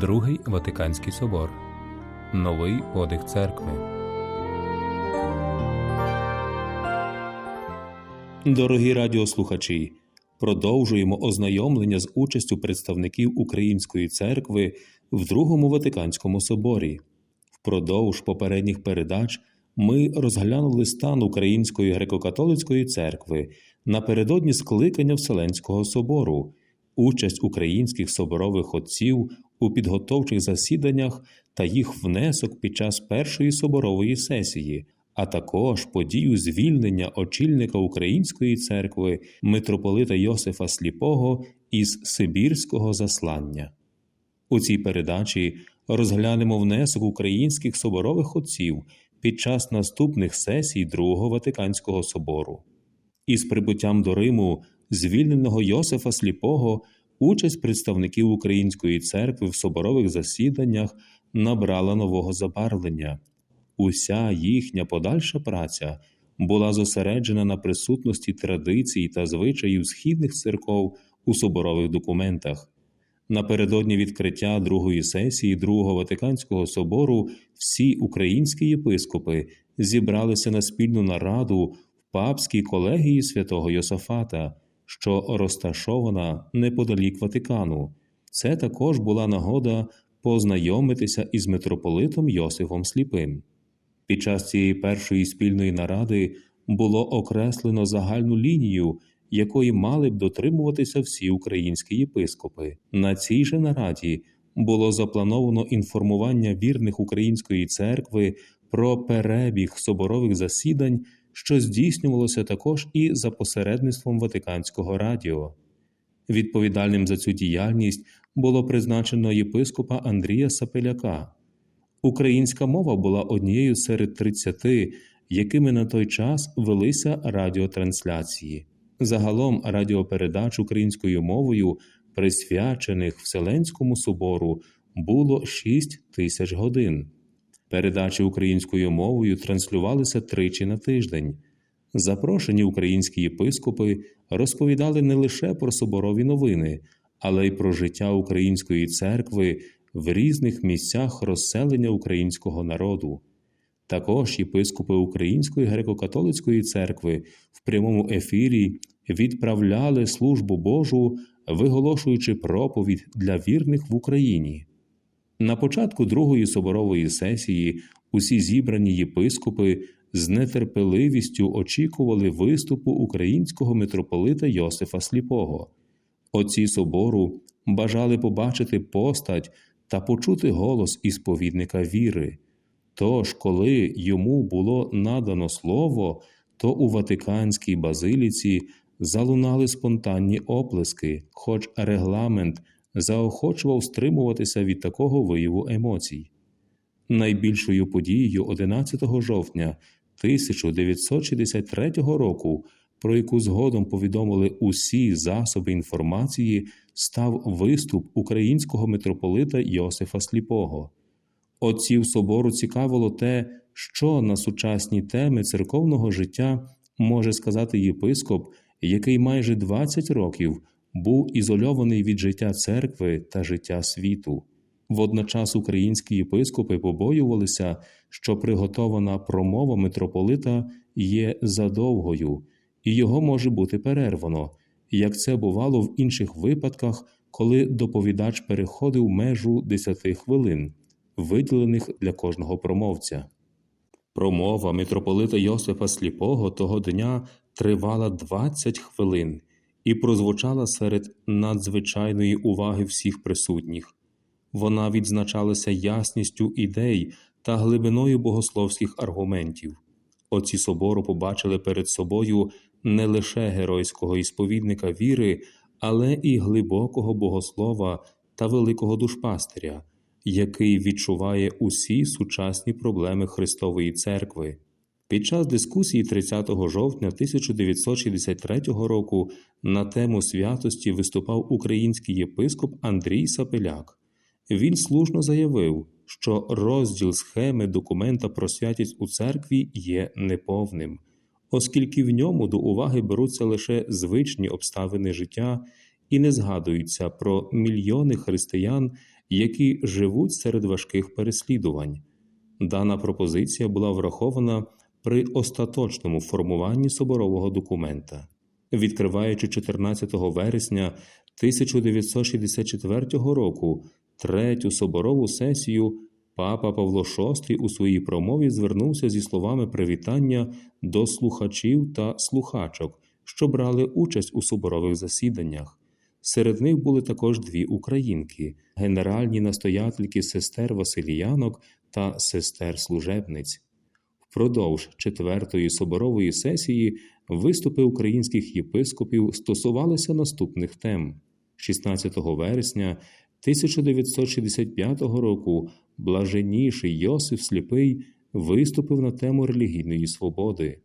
Другий Ватиканський собор. Новий подих церкви. Дорогі радіослухачі, продовжуємо ознайомлення з участю представників Української церкви в Другому Ватиканському соборі. Впродовж попередніх передач ми розглянули стан Української греко-католицької церкви напередодні скликання Вселенського собору, участь українських соборових отців у підготовчих засіданнях та їх внесок під час першої соборової сесії, а також подію звільнення очільника Української церкви митрополита Йосифа Сліпого із Сибірського заслання. У цій передачі розглянемо внесок українських соборових отців під час наступних сесій Другого Ватиканського собору. Із прибуттям до Риму звільненого Йосифа Сліпого участь представників Української церкви в соборових засіданнях набрала нового забарвлення. Уся їхня подальша праця була зосереджена на присутності традицій та звичаїв східних церков у соборових документах. Напередодні відкриття другої сесії Другого Ватиканського собору всі українські єпископи зібралися на спільну нараду в папській колегії святого Йосафата, що розташована неподалік Ватикану. Це також була нагода познайомитися із митрополитом Йосифом Сліпим. Під час цієї першої спільної наради було окреслено загальну лінію, якої мали б дотримуватися всі українські єпископи. На цій же нараді було заплановано інформування вірних Української церкви про перебіг соборових засідань, що здійснювалося також і за посередництвом Ватиканського радіо. Відповідальним за цю діяльність було призначено єпископа Андрія Сапеляка. Українська мова була однією серед 30, якими на той час велися радіотрансляції. Загалом радіопередач українською мовою, присвячених Вселенському собору, було 6 тисяч годин. Передачі українською мовою транслювалися тричі на тиждень. Запрошені українські єпископи розповідали не лише про соборові новини, але й про життя української церкви в різних місцях розселення українського народу. Також єпископи Української греко-католицької церкви в прямому ефірі відправляли службу Божу, виголошуючи проповідь для вірних в Україні. На початку Другої соборової сесії усі зібрані єпископи з нетерпеливістю очікували виступу українського митрополита Йосифа Сліпого. Отці собору бажали побачити постать та почути голос ісповідника віри. Тож, коли йому було надано слово, то у Ватиканській базиліці залунали спонтанні оплески, хоч регламент заохочував стримуватися від такого вияву емоцій. Найбільшою подією 11 жовтня 1963 року, про яку згодом повідомили усі засоби інформації, став виступ українського митрополита Йосифа Сліпого. Отців собору цікавило те, що на сучасні теми церковного життя може сказати єпископ, який майже 20 років був ізольований від життя церкви та життя світу. Водночас українські єпископи побоювалися, що приготована промова митрополита є задовгою, і його може бути перервано, як це бувало в інших випадках, коли доповідач переходив межу 10 хвилин, виділених для кожного промовця. Промова митрополита Йосифа Сліпого того дня тривала 20 хвилин і прозвучала серед надзвичайної уваги всіх присутніх. Вона відзначалася ясністю ідей та глибиною богословських аргументів. Отці собору побачили перед собою не лише геройського ісповідника віри, але і глибокого богослова та великого душпастиря, який відчуває усі сучасні проблеми Христової церкви. Під час дискусії 30 жовтня 1963 року на тему святості виступав український єпископ Андрій Сапеляк. Він слушно заявив, що розділ схеми документа про святість у церкві є неповним, оскільки в ньому до уваги беруться лише звичні обставини життя і не згадуються про мільйони християн, які живуть серед важких переслідувань. Дана пропозиція була врахована при остаточному формуванні соборового документа. Відкриваючи 14 вересня 1964 року третю соборову сесію, папа Павло VI у своїй промові звернувся зі словами привітання до слухачів та слухачок, що брали участь у соборових засіданнях. Серед них були також дві українки генеральні настоятельки сестер Василіянок та сестер служебниць. Впродовж четвертої соборової сесії виступи українських єпископів стосувалися наступних тем. 16 вересня 1965 року блаженніший Йосиф Сліпий виступив на тему релігійної свободи.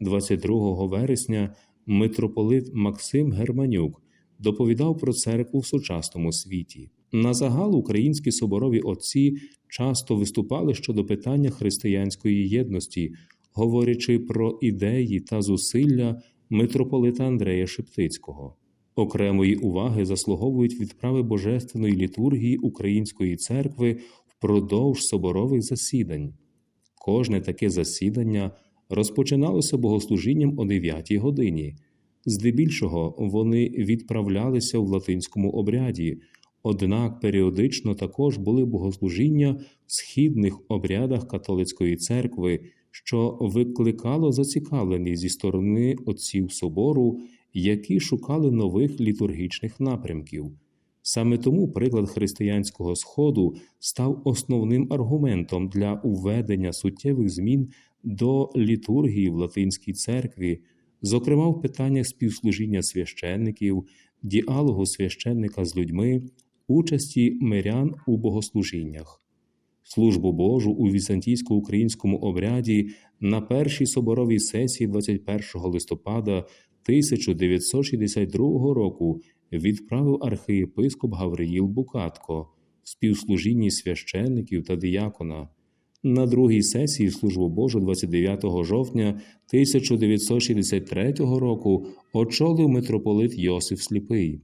22 вересня митрополит Максим Германюк доповідав про церкву в сучасному світі. На загал українські соборові отці часто виступали щодо питання християнської єдності, говорячи про ідеї та зусилля митрополита Андрея Шептицького. Окремої уваги заслуговують відправи божественної літургії Української церкви впродовж соборових засідань. Кожне таке засідання розпочиналося богослужінням о 9 годині. Здебільшого вони відправлялися в латинському обряді, однак періодично також були богослужіння в східних обрядах католицької церкви, що викликало зацікавленість зі сторони отців собору, які шукали нових літургічних напрямків. Саме тому приклад християнського сходу став основним аргументом для уведення суттєвих змін до літургії в латинській церкві, зокрема в питаннях співслужіння священників, діалогу священника з людьми, участі мирян у богослужіннях. Службу Божу у візантійсько-українському обряді на першій соборовій сесії 21 листопада 1962 року відправив архієпископ Гавриїл Букатко в співслужінні священників та диякона. На другій сесії службу Божу 29 жовтня 1963 року очолив митрополит Йосиф Сліпий.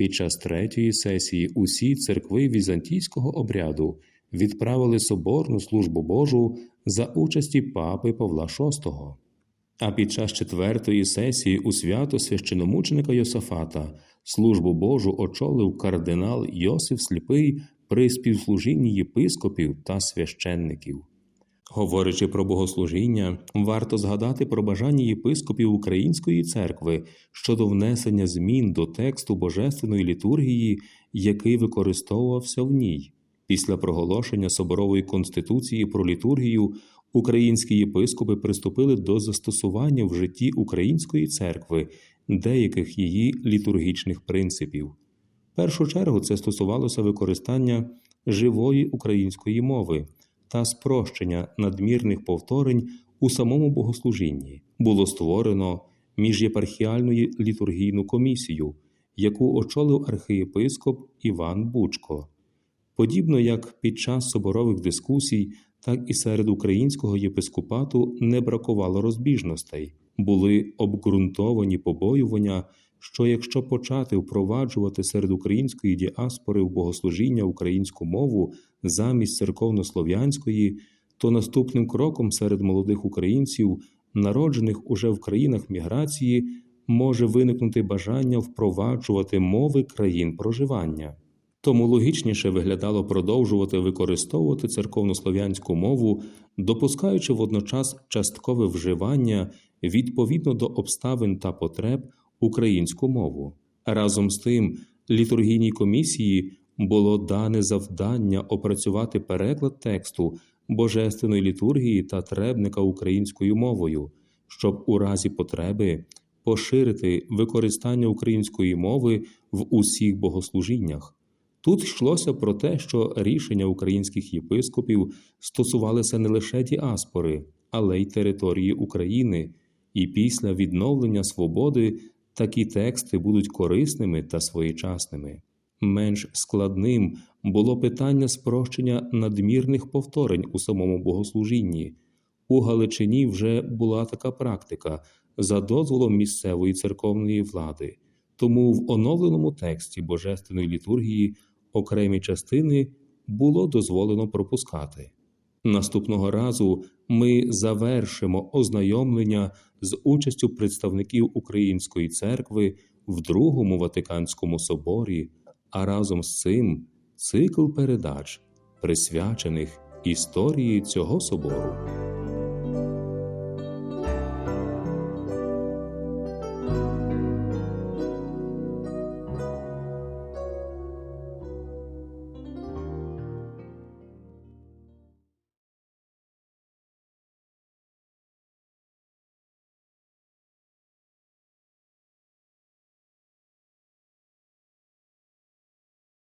Під час третьої сесії усі церкви візантійського обряду відправили соборну службу Божу за участі папи Павла VI. А під час четвертої сесії у свято священомученика Йосафата службу Божу очолив кардинал Йосиф Сліпий при співслужінні єпископів та священників. Говорячи про богослужіння, варто згадати про бажання єпископів Української церкви щодо внесення змін до тексту божественної літургії, який використовувався в ній. Після проголошення Соборової конституції про літургію українські єпископи приступили до застосування в житті Української церкви деяких її літургічних принципів. В першу чергу це стосувалося використання живої української мови та спрощення надмірних повторень у самому богослужінні. Було створено міжєпархіальну літургійну комісію, яку очолив архієпископ Іван Бучко. Подібно як під час соборових дискусій, так і серед українського єпископату не бракувало розбіжностей, були обґрунтовані побоювання, що якщо почати впроваджувати серед української діаспори в богослужіння українську мову замість церковнослов'янської, то наступним кроком серед молодих українців, народжених уже в країнах міграції, може виникнути бажання впроваджувати мови країн проживання. Тому логічніше виглядало продовжувати використовувати церковнослов'янську мову, допускаючи водночас часткове вживання відповідно до обставин та потреб українську мову. Разом з тим, літургійній комісії було дане завдання опрацювати переклад тексту божественної літургії та требника українською мовою, щоб у разі потреби поширити використання української мови в усіх богослужіннях. Тут йшлося про те, що рішення українських єпископів стосувалися не лише діаспори, але й території України, і після відновлення свободи такі тексти будуть корисними та своєчасними. Менш складним було питання спрощення надмірних повторень у самому богослужінні. У Галичині вже була така практика за дозволом місцевої церковної влади, тому в оновленому тексті Божественної літургії окремі частини було дозволено пропускати. Наступного разу ми завершимо ознайомлення з участю представників Української церкви в Другому Ватиканському соборі, а разом з цим цикл передач, присвячених історії цього собору.